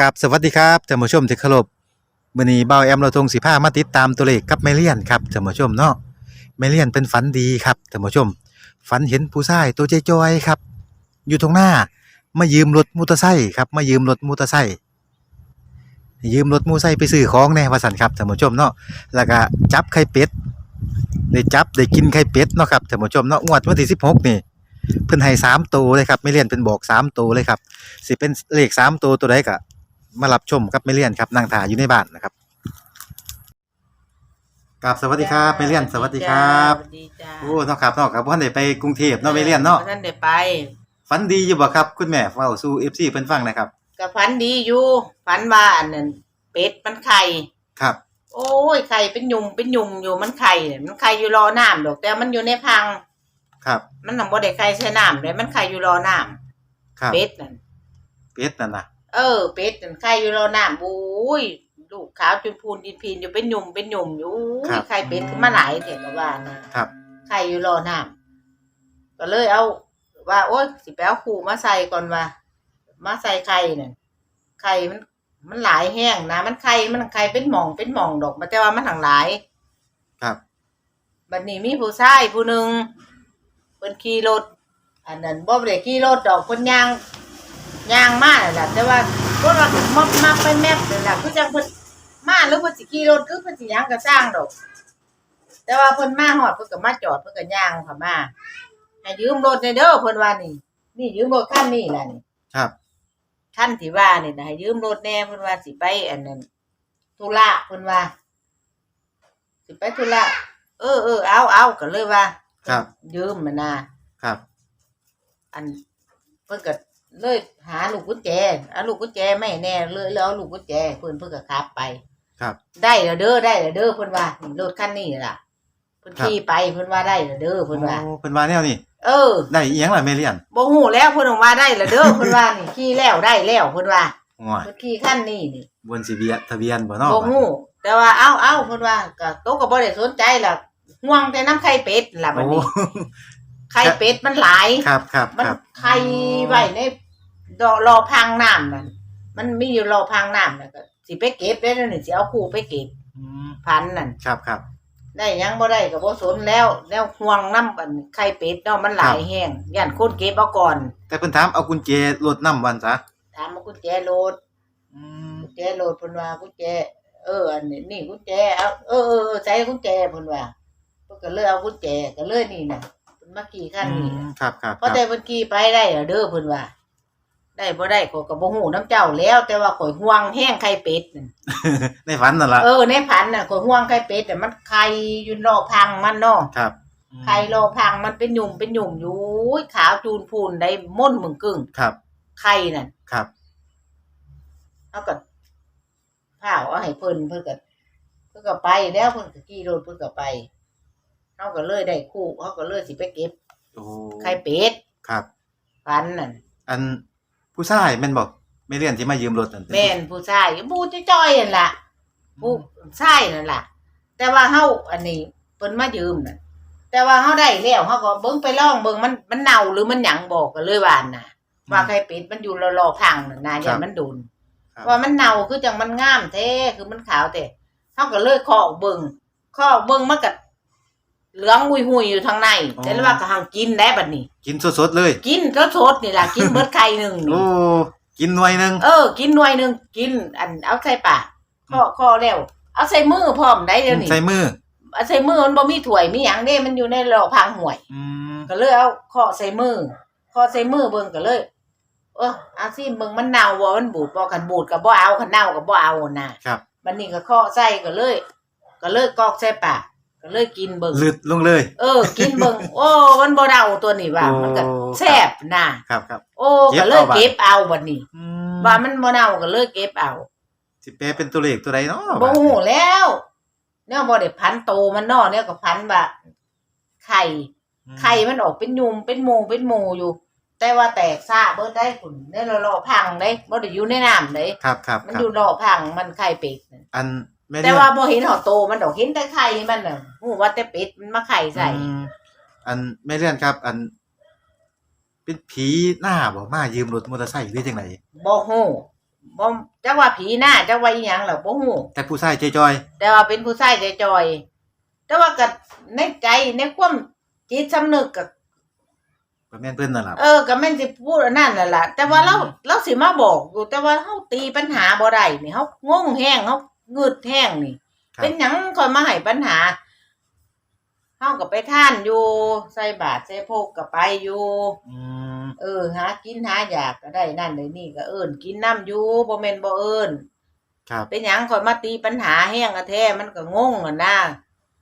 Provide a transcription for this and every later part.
กับสวัสดีครับท่านผู้ชมที่เคารพมื้อนี้เบาแอมเราทงสิพามาติดตามตัวเลขกับแมเลียนครับท่านผู้ชมเนาะแมเลียนเป็นฝันดีครับท่านผู้ชม ฝันเห็นผู้ชายตัวจอยครับ อยู่ตรงหน้ามายืมรถมอเตอร์ไซค์ครับมายืมรถมอเตอร์ไซค์ยืมรถมอเตอร์ไซค์ไปซื้อของแน่วสันครับท่านผู้ชมเนาะแล้วก็จับไข่เป็ดได้จับได้กินไข่เป็ดเนาะครับท่านผู้ชมเนาะงวดวันที่16นี่เพิ่นให้สามตัวเลยครับแม่เลียนเป็นบอกสามตัวเลยครับสิเป็นเลขสามตัวตัวใดก็ มารับชมกับไม่เลียนครับนั่งถ่ายอยู่ในบ้านนะครับกับสวัสดีครับไม่เลียนสวัสดีครับสวัสดีจ้าโอ้เนาะครับเนาะครับพ่อได้ไปกรุงเทพเนาะไม่เลียนเนาะท่านได้ไป ฝันดีอยู่บ่ครับคุณแม่เฝ้าสู่ FC เพิ่นฟังหนะครับก็ฝันดีอยู่ฝันว่าอันนั้นเป็ดมันไข่ ครับ โอ้ยไข่เป็นยุมเป็นยุมอยู่มันไข่เนี่ยมันไข่อยู่รอน้ำดอกแต่มันอยู่ในพัง ครับมันทำบ่ได้ไข่ใส่น้ำเลยมันไข่อยู่รอน้ครับำเป็ดนั่นเป็ดนั่นน่ะ เออ เป็ดนั่นไข่อยู่รอน้ำโอ้ยลูกขาวจนพูนดินพีนอยู่เป็นยุมเป็นยุมอยู่โอ้ยไข่เป็ดขึ้นมาหลายเถอะก็ว่านะครับ ไข่อยู่รอน้ำก็เลยเอา ว่า โอ๊ยสิไปเอาขู่มาใส่ก่อนว่ามาใส่ไข่เนี่ยไข่มัน มันหลายแห้งนะมันไข่มันไข่เป็นหม่องเป็นหม่องดอกมาแต่ว่ามันทั้งหลายครับ บัดนี้มีผู้ชายผู้หนึ่งเพิ่นขี่รถอันนั้นบ่ได้ขี่รถดอกเพิ่นย่าง ย่างมานั่นล่ะแต่ว่าพวกเรามักมักไปแมบนั่นล่ะคือจังเพิ่นมาหรือเพิ่นสิขี่รถคือเพิ่นสิย่างก็สร้างดอก แต่ว่าเพิ่นมาฮอดเพิ่นก็มาจอดเพิ่นก็ย่างเข้ามาให้ยืมรถในอยเด้อเพิ่นว่านี่ นี่ยืมรถคันนี้ล่ะนี่ครับ คันที่ว่านี่นะให้ยืมรถแหน่เพิ่นว่าสิไปอันนั้นธุระเพิ่นว่า สิไปธุระเออเออเอาเอาก็เลยว่าครับ ยืมมันนะครับ อันเพิ่นก็ เลยหาลูกกุญแจเอาลูกกุญแจไม่แน่เลยแล้วเอาลูกกุญแจเพิ่นเพิ่นก็ขับไปครับ ได้แล้วเด้อได้แล้วเด้อเพิ่นว่านี่รถคันนี้ล่ะเพิ่นครับขี่ไปเพิ่นว่าได้แล้วเด้อเพิ่นว่า โอ้เพิ่นว่าแนวนี้เออได้อีหยังล่ะแม่เลียนบ่ฮู้แล้วเพิ่นออกมาได้แล้วเด้อเพิ่นว่านี่ขี่แล้วได้แล้วเพิ่นว่าง่อยเพิ่นขี่คันนี้นี่บนสิเบียทะเบียนบ่เนาะบ่ฮู้แต่ว่าเอ้าเอ้าเพิ่นว่าก็โตก็บ่ได้สนใจล่ะห่วงแต่น้ำไข่เป็ดล่ะบัดโอ้นี้ไข่เป็ดมันหลาย ครับครับมันครับไข่ไว้ใน ดอกรอพังน้ำนั่นมันมีอยู่รอพังน้ำน่ะก็สิไปเก็บได้แล้วนี่สิเอาคู่ไปเก็บอืมพันนั่นครับครับ ได้หยังบ่ได้ก็บ่สนแล้ว แล้วห่วงน้ำอันไข่เป็ดเนาะมันหลายแห้งย่านคนเก็บเอาก่อน แต่เพิ่นถามเอากุญแจรถนำวันซะถามว่ากุญแจโลดอืมกุญแจโหลดเพิ่นว่ากุญแจเอออันนี้นี่กุญแจเอาเออเออเออใช้กุญแจเพิ่นว่าเพิ่นก็เลยเอากุญแจก็เลยนี่น่ะเพิ่นมาขี่คันนี้น่ะ ครับครับเพราะแต่เพิ่นขี่ไปได้เหรอเด้อเพิ่นว่า ได้บ่ได้ข้อยก็บ่ฮู้น้ำเจ้าแล้ว แต่ว่าข่อยห่วงแห้งไข่เป็ดนั่นในฝันนั่นล่ะเออในพันน่ะข่อยห่วงไข่เป็ดแต่มันไข่อยู่รอพังมันเนาะครับไข่รอพังมันเป็นหยุ่มเป็นหยุ่มอยู่อุ้ยขาวจูนพูนได้ม่นมึงกึ่งครับไข่นั่น ครับ เอาก็พาเอาให้เพิ่นเพิ่นก็เพิ่นก็ไปแล้วเพิ่นก็ขี่รถเพิ่นก็ไปเฮาก็เลยได้คู่เฮาก็เลยสิไปเก็บโอ้ไข่เป็ดครับ พันนั่นอัน ผู้ชายแม่นบอกไม่เรียนที่มายืมรถนั่นแม่นผู้ชายผู้จ้อยๆนั่นล่ะผู้ชายนั่นล่ะ แต่ว่าเฮาอันนี้เพิ่นมายืมน่ะแต่ว่าเฮาได้แล้วเฮาก็เบิ่งไปลองเบิ่งมันมันเน่าหรือมันหยังบอกก็เลยว่าน่ะ ว่าไข่เป็ดมันอยู่รอๆพังน่ะนะอย่ามันโดนครับว่ามันเน่าคือจังมันงามแท้คือมันขาวแต่เฮาก็เลยเคาะเบิ่งเคาะเบิ่งมันก็ เหลืองหุยๆอยู่ทางในแต่ว่าก็หังกินได้บัดนี้ กินสดๆเลย กินก็สดนี่ล่ะกินเบิดไข่หนึงนี่โอ้ กินหน่วยหนึงเออ กินหน่วยหนึงกิน อันเอาใส่ปากเคาะเคาะแล้วเอาใส่มือพร้อมได้เดี๋ยวนี้ใส่มือเอาใส่มือมันบ่มีถ้วยมีหยังเด้มันอยู่ในรอพังห่วย อืมก็เลยเอาเคาะใส่มือเคาะใส่มือเบิ่งก็เลย เออเอาสิเบิ่งมันเน่าบ่มันบูดบ่คันบูดก็บ่เอาคันเน่าก็บ่เอาน่ะครับ บัดนี้ก็เคาะใส่ก็เลย ก็เลยกอกใส่ปาก ก็เลยกินเบิ่งลึดลงเลย เออ กินเบิ่งโอ้มันบ่เดาตัวนี้ว่าโอ้มันก็แซ่บน่ะครับครับ โอ้เก็บก็เลยเอาบัดเก็บเอาบัดนี้ อืมว่ามันบ่เน่าก็เลยเก็บเอาสิแปลเป็นตัวเลขตัวใดเนาะบ่ฮู้แล้วเนี่ยบ่ได้พันโตมันเนาะเนี่ยก็พันว่าไข่ อืมไข่มันออกเป็นยุมเป็นหมูเป็นหมูอยู่ แต่ว่าแตกซ่าเบิดได้คุณในรอๆพังได้บ่ได้อยู่ในน้ำได้ครับครับมันครับอยู่รอพังมันไข่เป็ดน่ะอัน ไม่แต่เรียนว่าบ่เห็นหอโตมันดอกเห็นแต่ไข่มันน่ะฮู้ว่าแต่เป็ดมันมาไข่ใส่อืมอันไม่เรียนครับ อัน เป็นผีหน้าบ่มายืมรถมอเตอร์ไซค์หรือจังไดบ่ฮู้บ่จักว่าผีหน้าจักว่าอีหยังล่ะบ่ฮู้แต่ผู้ชายใจจอยแต่ว่าเป็นผู้ชายใจจอยแต่ว่าก็ในใจในความจิตสำนึกก็ก็แม่นเพิ่นนั่นล่ะเออก็แม่นสิพูดอันนั่นน่ะล่ะแต่ว่าเราเราสิมาบอกอยู่แต่ว่าเฮาตีปัญหาบ่ได้นี่เฮางงแฮงเฮา งึดแฮงนี่ ครับ เป็นหยังคอยมาให้ปัญหาเฮาก็ไปท่านอยู่ ใส่บาตรใส่โพกก็ไปอยู่ อืมเออหากินหาอยากก็ได้นั่นได้นี่ก็เอิ้นกินน้ำอยู่บ่แม่นบ่เอิ้นครับเป็นหยังคอยมาตีปัญหาแห้งกะแท้มันก็งงอะนะ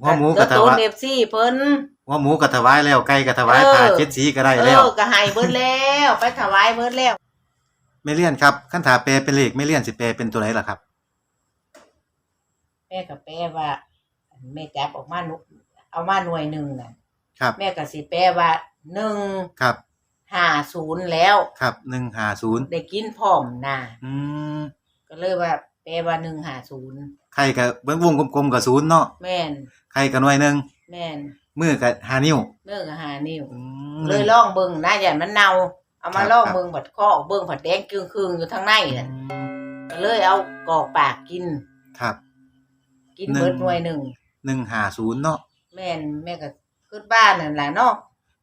หัวหมูก็ถตัววายเอฟซีเพิ่นหัวหมูก็ถวายแล้วไก่ก็ถวายเออผ้าเช็ดสีก็ได้เอแล้ว อก็ให้เบิดแล้ว ไปถวายเบิดแล้ว ไม่เลี่ยนครับคันถาแปลเป็นเลขไม่เลี่ยนสิแปลเป็นตัวไหนล่ะครับ แม่ก็แปลว่าแม่จับออกมาหนุเอามาหน่วยหนึ่งน่ะครับแม่ก็สิแปลว่าหนึ่งครับห้าศูนย์แล้วครับหนึ่งหาศูนย์ได้กินพร้อมน่ะอืมก็เลยว่า แปลว่าหนึ่งห้าศูนย์ไข่กับเบิ้งวงกลมๆกับศูนย์เนาะแม่นไข่กับหน่วยหนึ่งแม่นมือกับหานิ้วเนื้อก็หานิ้วอืม เลยลองเบิ่งนะอย่ามันเน่าเอามาครับลองครับ เบิ่งผัดข้อเบิ่งผัดแดงครึ่งๆอยู่ทางในอืน่ะมก็เลยเอากรอกปากกิน ครับ กินหนึ่งเบิดหน่วยหนึ่งหนึ่งหาศูนย์เนาะแม่นแม่ก็ขึ้นบ้านนั่นแหละเนาะ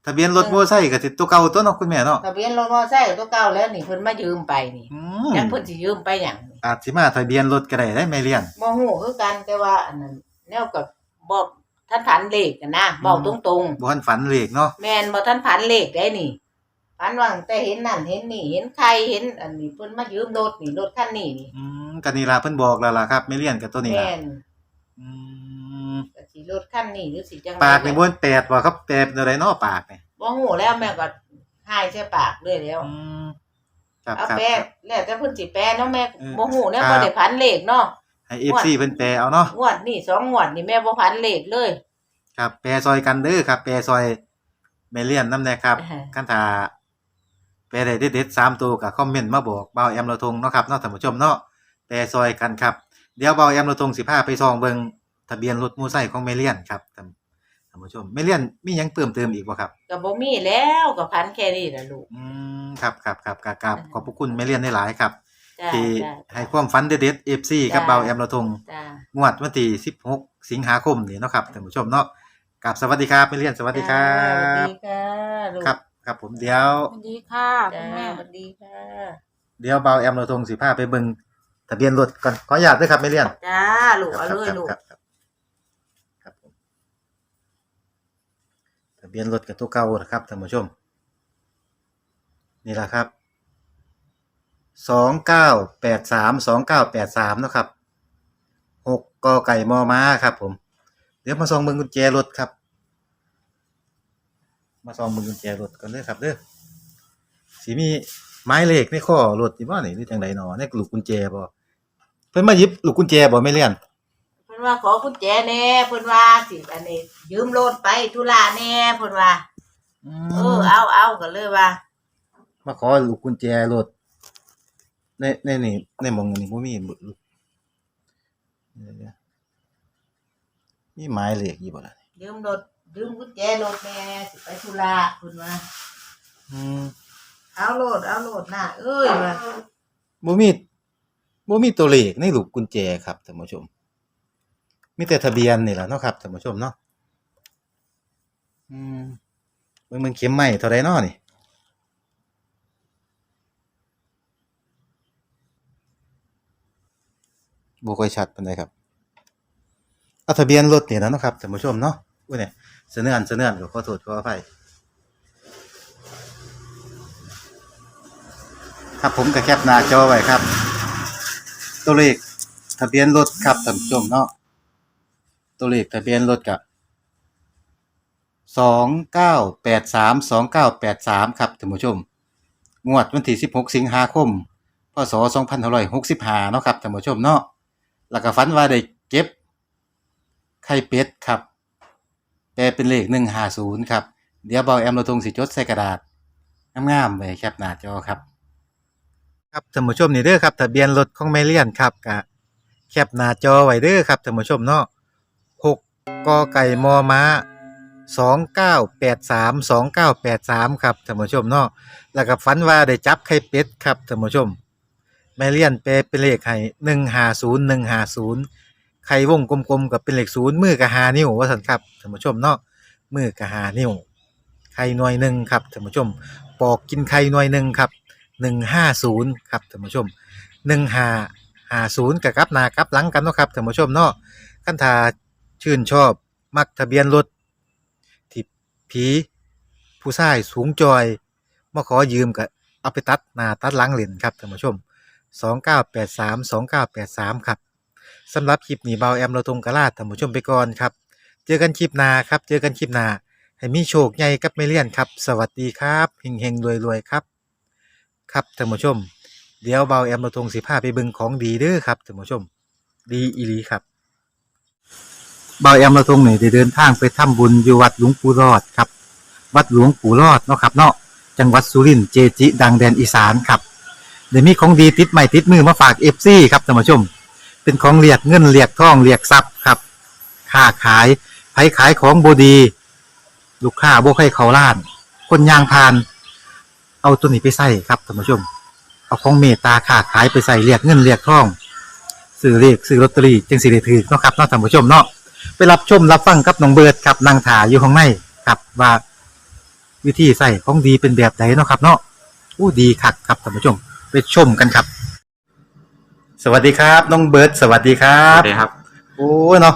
ทะเบียนรถหนึ่งโมอไซค์กับติดตัวเก่าตัวเนาะคุณแม่เนาะทะเบียนรถมอไซค์ตัวเก่าแล้วนี่เพิ่นมายืมไปนี่อืมจักเพิ่นสิยืมไปหยังอาจสิมาทะเบียนรถก็ได้ได้ไม่เลี่ยนบ่ฮู้คือกันแต่ว่าอันนั้นแนวกับบ่ท่านผันเลขกันนะเว้าตรงบ่ทันฝันเลขเนาะๆแม่นบ่ท่านผันเลขได้นี่ผันว่าตั้งแต่เห็นนั่นเห็นนี่เห็นใครเห็นอันนี้เพิ่นมายืมรถนี่รถคันนี้นี่อืมก็นี่ล่ะเพิ่นบอกแล้วล่ะครับไม่เลี่ยนกับตัวนี้ล่ะแม่น อืมก็สิรถคันนี้หรือสิจังใดปากนี่บ่นแปดบ่ครับแปดเป็นอะไรเนาะปากนี่บ่ฮู้แล้วแม่ก็หายใส่ปากเลยแล้ว อืมครับเอาครับแปะแล้วแต่เพิ่นสิแปะเนาะแม่เออบ่ฮู้แน่ครับ บ่ได้พันเลขเนาะให้ FC เพิ่นแปลเอาเนาะงวดนี่สองงวดนี่แม่บ่พันเลขเลยครับแปรซอยกันเด้อครับแปรซอยแม่เลี่ยนน้ำแน่ครับอ่าฮะคันถ้าแปรได้เด็ดๆสามตัวก็คอมเมนต์มาบอกเบาแอมเราทงเนาะครับเนาะท่านผู้ชมเนาะแปรซอยกันครับ เดี๋ยวเบาแอมเราทงสิพาไปซองเบิ่งทะเบียนรถมอไซค์ของแม่เลี่ยนครับท่านท่านผู้ชมแม่เลี่ยนมีหยังเติมเติมอีกบ่ครับ ก็บ่มีแล้วก็พันแค่นี้ล่ะลูก อืมครับครับครับกราบขอบพระคุณแม่เลี่ยนได้หลายครับ จ้าที่จ้า ให้ความฝันเด็ดๆ FC กับจ้าเบาแอมเราทงจ้างวดวันที่16 สิงหาคมนี่เนาะครับท่านผู้ชมเนาะกับสวัสดีครับแม่เลี่ยนสวัสดีครัสวัสบดีค่ะลูกครับครับผมเดี๋ยว สวัสดีค่ะจ้าคุณแม่ สวัสดีค่ะ เดี๋ยวเบาแอมเราทงสิพาไปเบิ่ง ทะเบียนรถก่อนขออนุญาตด้วยครับไม่เลี่ยนจ้าลูกเอาเลยลูกครับครับครับผมทะเบียนรถกับตัวเก่านะครับท่านผู้ชม นี่แหละครับสองเก้าแปดสามสองเก้าแปดสามนาะครับหกกอไก่มอม้าครับ ผม เดี๋ยวมาส่องเบิ่งกุญแจรถครับ มาส่องเบิ่งกุญแจรถกันเลยครับเด้อสีมี ไม้เลขในข้อรถที่ว่านี่หรือจังไดหนอในลูกกุญแจบ่เพิ่นมาหยิบลูกกุญแจบ่ไม่เลี่ยนเพิ่นว่าขอกุญแจแน่เพิ่นว่าสิอันนี้ ยืมรถไปธุระแน่เพิ่นว่าเออเอาเอาก็เลยว่า มาขอลูกกุญแจรถในในนี่ในหมองนี่บ่มีลูกเดี๋ยวๆมีหมายเลขอยู่บ่ล่ะยืมรถยืมกุญแจรถแน่สิไปธุระเพิ่นว่าอืม เอาโลดเอาโลดน่ะเอ้ยว่าบ่มีบ่มีตัวเลขในลูกกุญแจครับท่านผู้ชม มีแต่ทะเบียนนี่แหละเนาะครับท่านผู้ชมเนาะอืมเบิ่งมันเข็มใหม่เท่าใดเนาะนี่บ่ค่อยชัดปานใดครับเอาทะเบียนรถนี่แหล้วเนาะครับท่านผู้ชมเนาะอุ้ยเนี่ยเสนออันเสนออันก็ขอโทษขออภัย ครับผมก็แคปหน้าจอไว้ครับ ตัวเลขทะเบียนรถครับท่านผู้ชมเนาะตัวเลขทะเบียนรถกับสองเก้าแปดสามสองเก้าแปดสามครับท่านผู้ชม งวดวันที่สิบหกสิงหาคมพศสองพันหร้อยหกสิบห้าเนาะครับท่านผู้ชมเนาะแล้วก็ฝันว่าได้เก็บไข่เป็ดครับแปลเป็นเลขหนึ่งห้าศูนย์ครับ เดี๋ยวเบาแอมเราทงสิจดใส่กระดาษงามๆไว้แคปหน้าจอครับ ครับท่านผู้ชมนี่เด้อครับทะเบียนรถของแมเลียนครับกะแคปหน้าจอไว้เด้อครับท่านผู้ชมเนาะหกกอไก่มอม้าสองเก้าแปดสามสองเก้าแปดสามครับท่านผู้ชมเนาะแล้วก็ฝันว่าได้จับไข่เป็ดครับท่านผู้ชม แม่เลี่ยนแปลเป็นเลขให้หนึ่งหาศูนย์หนึ่งหาศูนย์ไข่วงกลมๆกับเป็นเลขศูนย์มือกับหานิ้วว่าสันครับท่านผู้ชมเนาะมือกับหานิ้วไข่หน่วยหนึ่งครับท่านผู้ชม ปอกกินไข่หน่วยหนึ่งครับ หนึ่งห้าศูนย์ครับท่านผู้ชมหนึ่งหาหาศูนย์กับกับหนากับหลังกันเนาะครับท่านผู้ชมเนาะคันถ้าชื่นชอบมักทะเบียนรถที่ผีผู้ชายสูงจอยมาขอยืมกับเอาไปตัดหน้าตัดหลังเหรียญครับท่านผู้ชม 2983 2983 ครับสำหรับคลิปนี้เบาแอมเราตรงกะลาดท่านผู้ชมไปก่อนครับ เจอกันคลิปหน้าครับ เจอกันคลิปหน้าให้มีโชคใหญ่กับไม่เลี่ยนครับ สวัสดีครับเฮงเฮงรวยรวยครับ ครับท่านผู้ชม เดี๋ยวเบาแอมเราตรงสิพาไปเบิ่งของดีเด้อครับท่านผู้ชม ดีอีหลีครับเบาแอมเราตรงนี่ได้เดินทางไปทำบุญอยู่วัดหลวงปู่รอดครับ วัดหลวงปู่รอดเนาะครับเนาะจังหวัดสุรินทร์เจจิ ดังแดนอีสานครับเดี๋ยวมีของดีติดใหม่ติดมือมาฝากเอฟซีครับท่านผู้ชม เป็นของเรียกเงินเรียกทองเรียกทรัพย์ครับค้าขายไผขายของบดี ลูกค้าบ่ให้เขาล้าน คนยางพาน เอาตัวนี้ไปใส่ครับท่านผู้ชม เอาของเมตตาค้าขายไปใส่เรียกเงินเรียกทองซื้อเรียกซื้อลอตเตอรี่จึงสิได้ถือเนาะครับเนาะท่านผู้ชมเนาะไปรับชมรับฟังกับน้องเบิร์ดครับนางถาอยู่ข้างในครับว่าวิธีใส่ของดีเป็นแบบไหนเนาะครับ เนาะอู้ดีคักครับท่านผู้ชม ไปชมกันครับ สวัสดีครับ น้องเบิร์ดสวัสดีครัครับบสวัสดีครับ โอ้เนาะ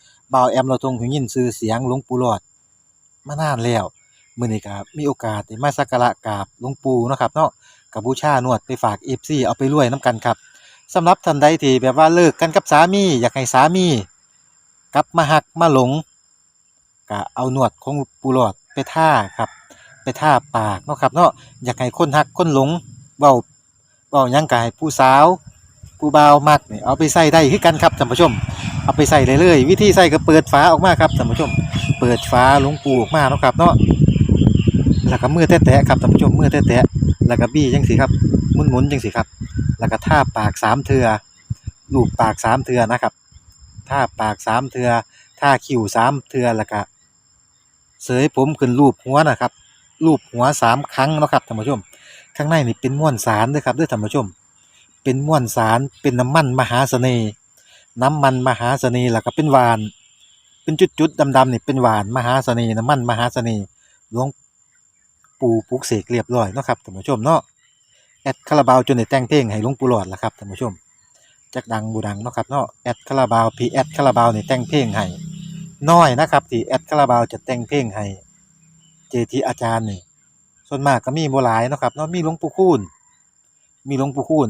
บ่าวแอมเราทรงหูยินชื่อเสียงหลวงปู่หลอด มานานแล้วมื้อนี้ก็มีโอกาสได้มาสักการะกราบหลวงปู่เนาะครับเนาะก็บูชานวดไปฝาก FC เอาไปรวยนํกันครับสำหรับท่านใดที่แบบว่าเลิกกันกับสามีอยากให้สามี กลับมาหักมาหลงก็เอาหนวดของปูหลอดไปท่าครับ ไปท่าปากเนาะครับเนาะอยากให้คนหักคนหลงเว้าเว้ายังกายผู้สาว ผู้บ่าวมักนี่เอาไปใส่ได้คือกันครับท่านผู้ชม เอาไปใส่ได้เลย วิธีใส่ก็เปิดฝาออกมาครับท่านผู้ชม เปิดฝาลงปูออกมาเนาะครับเนาะแล้วก็มือแตะๆครับท่านผู้ชมมือแตะๆแล้วก็บี้จังสิครับหมุนๆจังสิครับ แล้วก็ท่าปากสามเทือลูบปากสามเทือนะครับท่าปากสามเทือท่าคิ้วสามเทือแล้วก็เสยผมขึ้นรูปหัวนะครับรูปหัวสามครั้งนะครับท่านผู้ชม ข้างในนี่เป็นม้วนสารด้วยครับด้วยท่านผู้ชม เป็นม้วนสารเป็นน้ำมันมหาเสน่ห์ น้ำมันมหาเสน่ห์แล้วก็เป็นหวาน เป็นจุดๆดำๆนี่เป็นหวานมหาเสน่ห์น้ำมันมหาเสน่ห์หลวงปู่ปลุกเสกเรียบร้อยเนาะครับท่านผู้ชมเนาะแอดคาราบาวจนได้แต่งเพลงให้หลวงปู่หลอดล่ะครับท่านผู้ชมจักดังบูดังเนาะครับเนาะแอดคาราบาวพีแอดคาราบาวนี่แต่งเพลงให้น้อยนะครับที่แอดคาราบาวจะแต่งเพลงให้เจทีอาจารย์นี่ส่วนมากก็มีบ่หลายเนาะครับเนาะมีหลวงปู่คูณมีหลวงปู่คูณ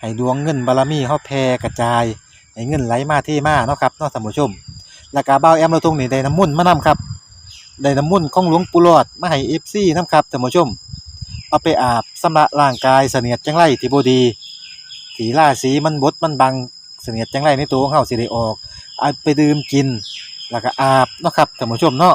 ให้ดวงเงินบารมีเฮาแผ่กระจายให้เงินไหลมาเทมาเนาะครับเนาะท่านผู้ชม แล้วก็บ่าแอมเราตรงนี้ได้น้ำมุ่นมานํครับได้น้ำมุ่นของหลวงปู่หลอดมาให้ FC นํครับท่านผู้ชม เอาไปอาบสำระร่างกายเสนียดจังไรที่บดีที่าศีมันบดมันบังเสนียดจังไรในตัวของเฮาสิได้ออกเอาไปดื่มกิน แล้วก็อาบเนาะครับท่านผู้ชมเนาะ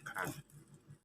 บ